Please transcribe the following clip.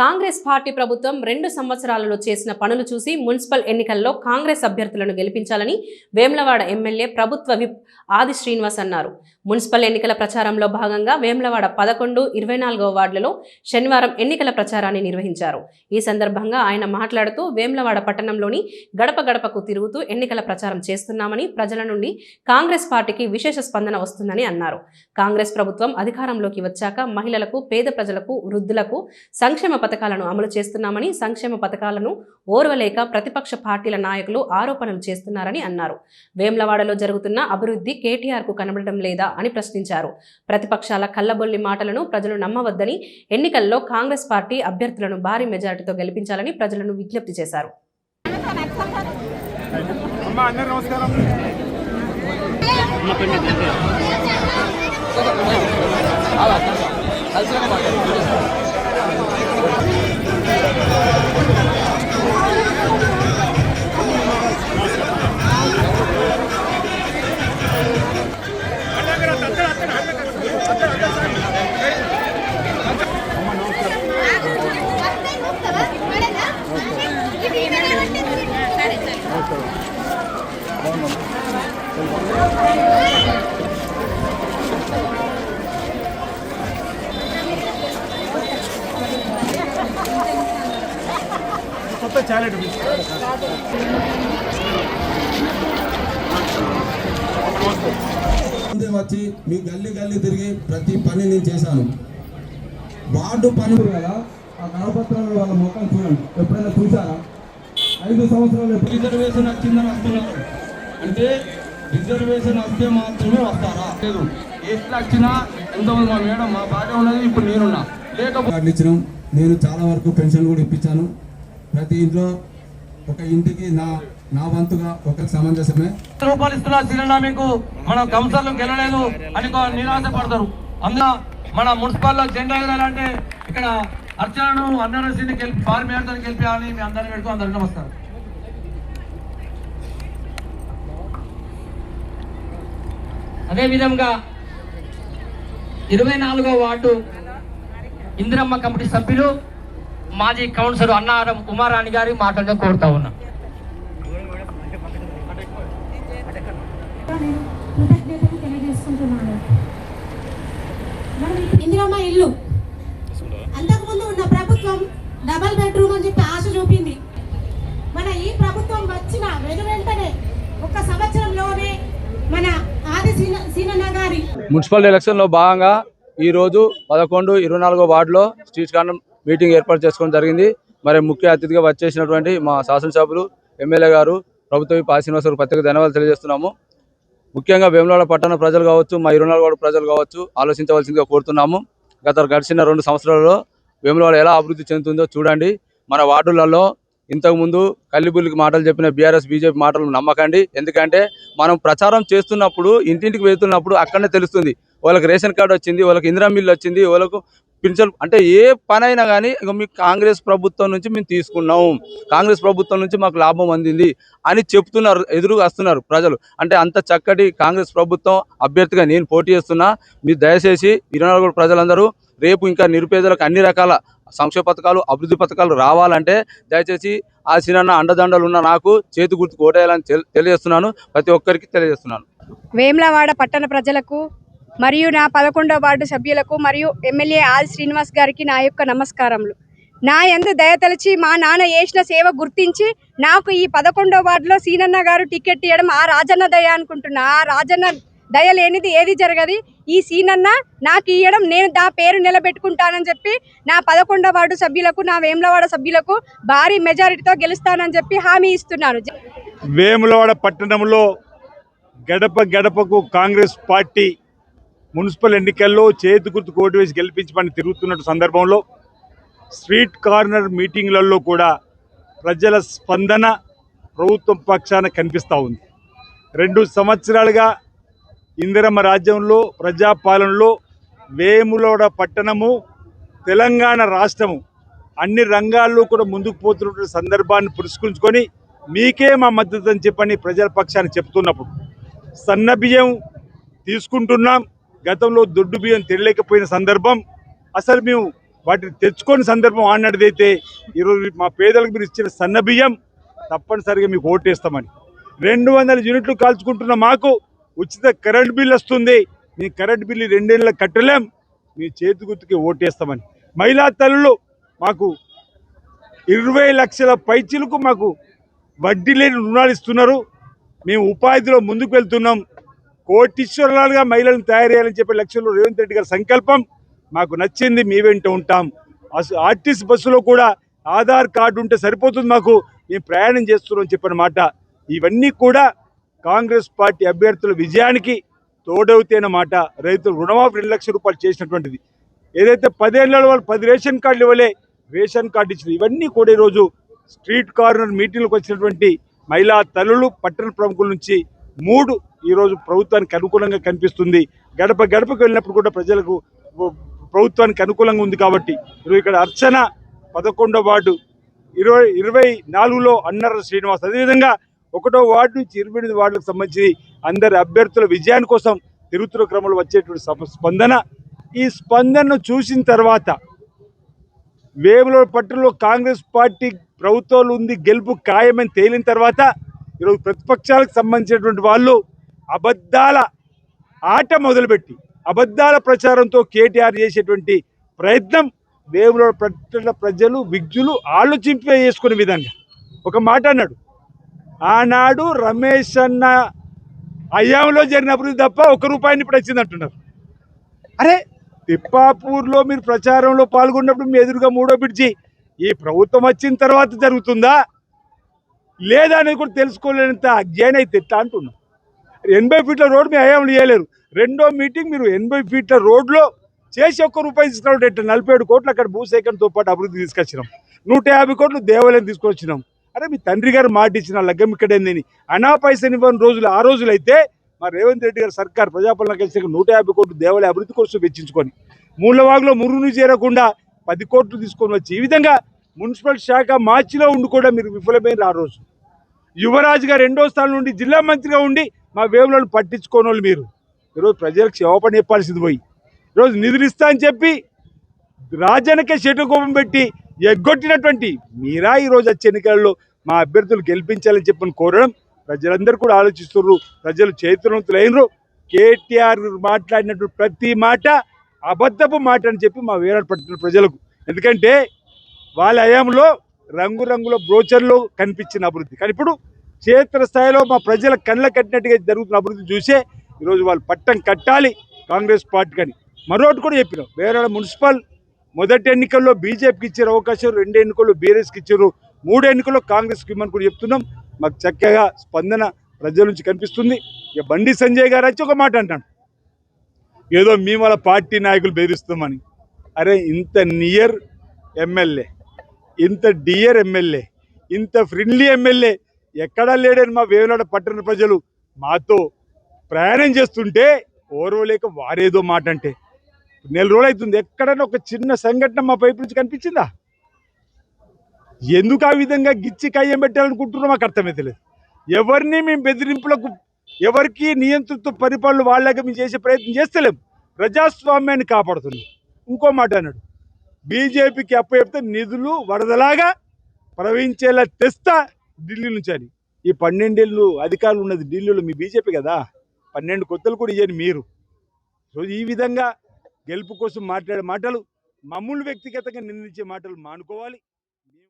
Congress party ప్రభుత్వం రెండు సంవత్సరాలలో చేసిన పనులు చూసి మున్సిపల్ ఎన్నికల్లో కాంగ్రెస్ అభ్యర్థులను గెలిపించాలని వేమ్లవాడ ఎమ్మెల్యే ప్రభుత్వ విప్ ఆది శ్రీనివాస్ అన్నారు. మున్సిపల్ ఎన్నికల ప్రచారంలో భాగంగా వేములవాడ పదకొండు ఇరవై నాలుగో వార్డులలో శనివారం ఎన్నికల ప్రచారాన్ని నిర్వహించారు. ఈ సందర్భంగా ఆయన మాట్లాడుతూ వేములవాడ పట్టణంలోని గడప గడపకు తిరుగుతూ ఎన్నికల ప్రచారం చేస్తున్నామని ప్రజల నుండి కాంగ్రెస్ పార్టీకి విశేష స్పందన వస్తుందని అన్నారు. కాంగ్రెస్ ప్రభుత్వం అధికారంలోకి వచ్చాక మహిళలకు పేద ప్రజలకు వృద్ధులకు సంక్షేమ పథకాలను అమలు చేస్తున్నామని సంక్షేమ పథకాలను ఓర్వలేక ప్రతిపక్ష పార్టీల నాయకులు ఆరోపణలు చేస్తున్నారని అన్నారు. వేములవాడలో జరుగుతున్న అభివృద్ధి కేటీఆర్కు కనబడడం లేదా అని ప్రశ్నించారు. ప్రతిపక్షాల కల్లబొల్లి మాటలను ప్రజలు నమ్మవద్దని ఎన్నికల్లో కాంగ్రెస్ పార్టీ అభ్యర్థులను భారీ మెజార్టీతో గెలిపించాలని ప్రజలను విజ్ఞప్తి చేశారు. నమస్కారం. ముందే వచ్చి మీ గల్లీ గల్లీ తిరిగి ప్రతి పని నేను చేశాను. వార్డు పని కదా ఆ కరపత్రాలు వాళ్ళ ముఖం చూడండి. ఎప్పుడైనా చూసారా ఐదు సంవత్సరాలు రిజర్వేషన్ వచ్చిందని వస్తున్నారు. అంటే రిజర్వేషన్ వస్తే మాత్రమే వస్తారా? లేదు. ఎట్లా వచ్చినా ఎంతమంది మా మేడం మా భార్య ఉన్నది ఇప్పుడు నేనున్నా. లేకపోతే నేను చాలా వరకు పెన్షన్ కూడా ఇప్పించాను. ప్రతి ఇంట్లో ఒక ఇంటికి నా నా వంతుగా ఒక సమంజసమే. రూపాయలు ఇస్తున్నా చిరునామీకు మీకు మన కౌన్సిలర్లు గెలలేదు అని నిరాశ పడతారు. అందులో మన మున్సిపల్లో జెండా ఎగరాలంటే ఇక్కడ అర్చనను అన్నరసిని గెలిపి వారి మేడతో గెలిపించాలని మీ అందరిని పెడుతూ అందరికీ నమస్కారం. అదేవిధంగా ఇరవై నాలుగో వార్డు ఇందిరమ్మ కమిటీ సభ్యులు మాజీ కౌన్సిలర్ అన్నారం ఉమారాణి గారి మాటలను కోరుతా ఉన్నాం. ఇందిరమ్మ ఇల్లు. అంతకుముందు ఉన్న ప్రభుత్వం డబల్ బెడ్రూమ్ అని చెప్పి ఆశ చూపింది. మన ఈ ప్రభుత్వం వచ్చిన వెను వెంటనే ఒక సంవత్సరంలోనే మన ఆది సీన సీనన్న గారి మున్సిపల్ ఎలక్షన్లో భాగంగా ఈరోజు పదకొండు ఇరవై నాలుగో వార్డులో స్ట్రీట్ కార్నర్ మీటింగ్ ఏర్పాటు చేసుకోవడం జరిగింది. మరి ముఖ్య అతిథిగా వచ్చేసినటువంటి మా శాసనసభ్యులు ఎమ్మెల్యే గారు ప్రభుత్వ పా ప్రత్యేక ధన్యవాదాలు తెలియజేస్తున్నాము. ముఖ్యంగా వేములవాడ పట్టణ ప్రజలు కావచ్చు మా ఇరవై ప్రజలు కావచ్చు ఆలోచించవలసిందిగా కోరుతున్నాము. గత గడిచిన రెండు సంవత్సరాలలో వేములవాడ ఎలా అభివృద్ధి చెందుతుందో చూడండి. మన వార్డులలో ఇంతకుముందు కల్లిబుల్లికి మాటలు చెప్పిన బీఆర్ఎస్ బీజేపీ మాటలు నమ్మకండి. ఎందుకంటే మనం ప్రచారం చేస్తున్నప్పుడు ఇంటింటికి వెళ్తున్నప్పుడు అక్కడనే తెలుస్తుంది. వాళ్ళకి రేషన్ కార్డు వచ్చింది వాళ్ళకి ఇందిరా మిల్లు వచ్చింది వాళ్ళకు పింఛన్ అంటే ఏ పనైనా కానీ ఇక మీకు కాంగ్రెస్ ప్రభుత్వం నుంచి మేము తీసుకున్నాం. కాంగ్రెస్ ప్రభుత్వం నుంచి మాకు లాభం అందింది అని చెప్తున్నారు ఎదురుగా వస్తున్నారు ప్రజలు. అంటే అంత చక్కటి కాంగ్రెస్ ప్రభుత్వం అభ్యర్థిగా నేను పోటీ చేస్తున్నా. మీరు దయచేసి ఇరవై ప్రజలందరూ రేపు ఇంకా నిరుపేదలకు అన్ని రకాల సంక్షేమ పథకాలు అభివృద్ధి పథకాలు రావాలంటే దయచేసి ఆ చిన్న అండదండలు ఉన్న నాకు చేతి గుర్తు కోటేయాలని తెలి- తెలియజేస్తున్నాను. ప్రతి ఒక్కరికి తెలియజేస్తున్నాను. వేమ్లవాడ పట్టణ ప్రజలకు మరియు నా పదకొండవ వార్డు సభ్యులకు మరియు ఎమ్మెల్యే ఆది శ్రీనివాస్ గారికి నా యొక్క నమస్కారములు. నా యందు దయతలిచి మా నాన్న చేసిన సేవ గుర్తించి నాకు ఈ పదకొండవ వార్డులో సీనన్న గారు టికెట్ ఇవ్వడం ఆ రాజన్న దయ అనుకుంటున్నా. ఆ రాజన్న దయ లేనిది ఏది జరగదు. ఈ సీనన్న నాకు ఇవ్వడం నేను నా పేరు నిలబెట్టుకుంటానని చెప్పి నా పదకొండవ వార్డు సభ్యులకు నా వేములవాడ సభ్యులకు భారీ మెజారిటీతో గెలుస్తానని చెప్పి హామీ ఇస్తున్నాను. వేములవాడ పట్టణంలో గడప గడపకు కాంగ్రెస్ పార్టీ మున్సిపల్ ఎన్నికల్లో చేతి గుర్తు కోటు వేసి గెలిపించమని తిరుగుతున్న సందర్భంలో స్ట్రీట్ కార్నర్ మీటింగ్లలో కూడా ప్రజల స్పందన ప్రభుత్వం పక్షాన కనిపిస్తూ ఉంది. రెండు సంవత్సరాలుగా ఇందిరమ్మ రాజ్యంలో ప్రజాపాలనలో వేములోడ పట్టణము తెలంగాణ రాష్ట్రము అన్ని రంగాల్లో కూడా ముందుకు పోతున్నటువంటి సందర్భాన్ని పురస్కరించుకొని మీకే మా మద్దతు అని చెప్పని ప్రజల పక్షాన్ని చెప్తున్నప్పుడు సన్న బియ్యం తీసుకుంటున్నాం. గతంలో దొడ్డు బియ్యం తెలియలేకపోయిన సందర్భం అసలు మేము వాటిని తెచ్చుకొని సందర్భం ఆడినదైతే ఈరోజు మా పేదలకు మీరు ఇచ్చిన సన్న బియ్యం తప్పనిసరిగా మీకు ఓటేస్తామని. రెండు వందల యూనిట్లు కాల్చుకుంటున్న మాకు ఉచిత కరెంట్ బిల్ వస్తుంది. మీ కరెంట్ బిల్లు రెండేళ్ళ కట్టలేం. మీ చేతి గుర్తుకి ఓటేస్తామని. మహిళా తల్లులు మాకు ఇరవై లక్షల పైచీలకు మాకు వడ్డీ లేని రుణాలు ఇస్తున్నారు. మేము ఉపాధిలో ముందుకు వెళ్తున్నాం. కోటీశ్వరాలుగా మహిళలను తయారు చేయాలని చెప్పే లక్ష్యంలో రేవంత్ రెడ్డి గారి సంకల్పం మాకు నచ్చింది మీ వెంట ఉంటాం. ఆర్టీసీ బస్సులో కూడా ఆధార్ కార్డు ఉంటే సరిపోతుంది మాకు మేము ప్రయాణం చేస్తున్నాం చెప్పిన మాట. ఇవన్నీ కూడా కాంగ్రెస్ పార్టీ అభ్యర్థుల విజయానికి తోడవుతేనమాట రైతులు రుణమాఫీ రెండు లక్షల రూపాయలు చేసినటువంటిది. ఏదైతే పదేళ్ళలో వాళ్ళు పది రేషన్ కార్డులు ఇవ్వలే రేషన్ కార్డు ఇచ్చింది. ఇవన్నీ కూడా ఈరోజు స్ట్రీట్ కార్నర్ మీటింగ్లకు వచ్చినటువంటి మహిళా తల్లులు పట్టణ ప్రముఖుల నుంచి మూడు ఈరోజు ప్రభుత్వానికి అనుకూలంగా కనిపిస్తుంది. గడప గడపకు వెళ్ళినప్పుడు కూడా ప్రజలకు ప్రభుత్వానికి అనుకూలంగా ఉంది కాబట్టి ఇక్కడ అర్చన పదకొండో వార్డు ఇరవై ఇరవై నాలుగులో అన్నర శ్రీనివాస్. అదేవిధంగా ఒకటో వార్డు నుంచి ఇరవై ఎనిమిది వార్డులకు సంబంధించి అందరి అభ్యర్థుల విజయాని కోసం తిరుగుతున్న క్రమంలో వచ్చేటువంటి స్పందన. ఈ స్పందనను చూసిన తర్వాత వేముల పట్టులో కాంగ్రెస్ పార్టీ ప్రభుత్వంలో ఉంది గెలుపు ఖాయమని తేలిన తర్వాత ఈరోజు ప్రతిపక్షాలకు సంబంధించినటువంటి వాళ్ళు అబద్ధాల ఆట మొదలుపెట్టి అబద్ధాల ప్రచారంతో కేటీఆర్ చేసేటువంటి ప్రయత్నం వేముల పట్టణ ప్రజలు విజ్ఞులు ఆలోచింపే చేసుకునే విధంగా. ఒక మాట అన్నాడు ఆనాడు రమేష్ అన్న అయ్యాంలో జరిగిన అభివృద్ధి తప్ప ఒక రూపాయిని ఇప్పుడు వచ్చిందంటున్నారు అరే తిప్పాపూర్లో మీరు ప్రచారంలో పాల్గొన్నప్పుడు మీ ఎదురుగా మూడో పిడిచి ఈ ప్రభుత్వం వచ్చిన తర్వాత జరుగుతుందా? లేదా అనేది కూడా తెలుసుకోలేనంత అజ్ఞానం అయితే ఎట్లా అంటున్నాం? ఎనభై ఫీట్ల రోడ్ మీ హయాంలో చేయలేరు. రెండో మీటింగ్ మీరు ఎనభై ఫీట్ల రోడ్లో చేసి ఒక్క రూపాయి తీసుకురావడం ఎట్లా? నలభై ఏడు కోట్లు అక్కడ భూసేకరణతో పాటు అభివృద్ధి తీసుకొచ్చినాం. నూట యాభై కోట్లు దేవాలయం తీసుకొచ్చినాం. అరే మీ తండ్రి గారు మాట ఇచ్చిన లగ్గం ఇక్కడేందని అనా పైసనివ్వని రోజులు ఆ రోజులు అయితే మా రేవంత్ రెడ్డి గారు సర్కార్ ప్రజాపాలన కలిసి నూట యాభై కోట్లు దేవాలయ అభివృద్ధి కోసం వెచ్చించుకొని మూలవాగులో మురుగును చేరకుండా పది కోట్లు తీసుకొని వచ్చి ఈ విధంగా మున్సిపల్ శాఖ మార్చిలో ఉండి కూడా మీరు విఫలమైన ఆ రోజు. యువరాజు గారు రెండో స్థానం నుండి జిల్లా మంత్రిగా ఉండి మా వేవులను పట్టించుకోనోళ్ళు మీరు. ఈరోజు ప్రజలకు క్షమాపణ చెప్పాల్సింది పోయి. ఈరోజు నిధులు ఇస్తా అని చెప్పి రాజనకే కోపం పెట్టి ఎగ్గొట్టినటువంటి మీరా ఈరోజు వచ్చే ఎన్నికల్లో మా అభ్యర్థులు గెలిపించాలని చెప్పని కోరడం ప్రజలందరూ కూడా ఆలోచిస్తున్నారు. ప్రజలు చైతన్యవంతులైనరు. కేటీఆర్ మాట్లాడినటువంటి ప్రతి మాట అబద్ధపు మాట అని చెప్పి మా వేరే పడుతున్న ప్రజలకు. ఎందుకంటే వాళ్ళ హయాంలో రంగురంగుల బ్రోచర్లు కనిపించిన అభివృద్ధి. కానీ ఇప్పుడు క్షేత్రస్థాయిలో మా ప్రజల కళ్ళ కట్టినట్టుగా జరుగుతున్న అభివృద్ధి చూసే ఈరోజు వాళ్ళు పట్టం కట్టాలి కాంగ్రెస్ పార్టీ కానీ. మరొకటి కూడా చెప్పినాం వేరే మున్సిపల్ మొదటి ఎన్నికల్లో బీజేపీకి ఇచ్చారు అవకాశం రెండు ఎన్నికల్లో బీఆర్ఎస్కి ఇచ్చారు మూడు ఎన్నికల్లో కాంగ్రెస్కి ఇవ్వమని కూడా చెప్తున్నాం. మాకు చక్కగా స్పందన ప్రజల నుంచి కనిపిస్తుంది. ఇక బండి సంజయ్ గారు వచ్చి ఒక మాట అంటాడు. ఏదో మేము వాళ్ళ పార్టీ నాయకులు బెదిరిస్తామని అరే ఇంత నియర్ ఎమ్మెల్యే. ఇంత డియర్ ఎమ్మెల్యే ఇంత ఫ్రెండ్లీ ఎమ్మెల్యే ఎక్కడా లేడని మా వేవలాడ పట్టణ ప్రజలు మాతో ప్రయాణం చేస్తుంటే ఓర్వలేక వారేదో మాట అంటే నెల రోజులు అవుతుంది ఎక్కడైనా ఒక చిన్న సంఘటన మా పైపు నుంచి కనిపించిందా? ఎందుకు ఆ విధంగా గిచ్చి కయ్యం పెట్టాలనుకుంటున్నాం మాకు అర్థమైతే లేదు ఎవరిని మేము బెదిరింపులకు ఎవరికి నియంత్రిత పరిపాలన వాళ్ళగా మేము చేసే ప్రయత్నం చేస్తలేం. ప్రజాస్వామ్యాన్ని కాపాడుతున్నాం. ఇంకో మాట అన్నాడు బీజేపీకి అప్పచెప్తే నిధులు వరదలాగా ప్రవహించేలా తెస్తా ఢిల్లీ నుంచి అని. ఈ పన్నెండేళ్ళు అధికారులు ఉన్నది ఢిల్లీలో మీ బీజేపీ కదా? పన్నెండు కొత్తలు కూడా ఇయ్యని మీరు. సో ఈ విధంగా గెలుపు కోసం మాట్లాడే మాటలు మమ్మల్ని వ్యక్తిగతంగా నిందించే మాటలు మానుకోవాలి.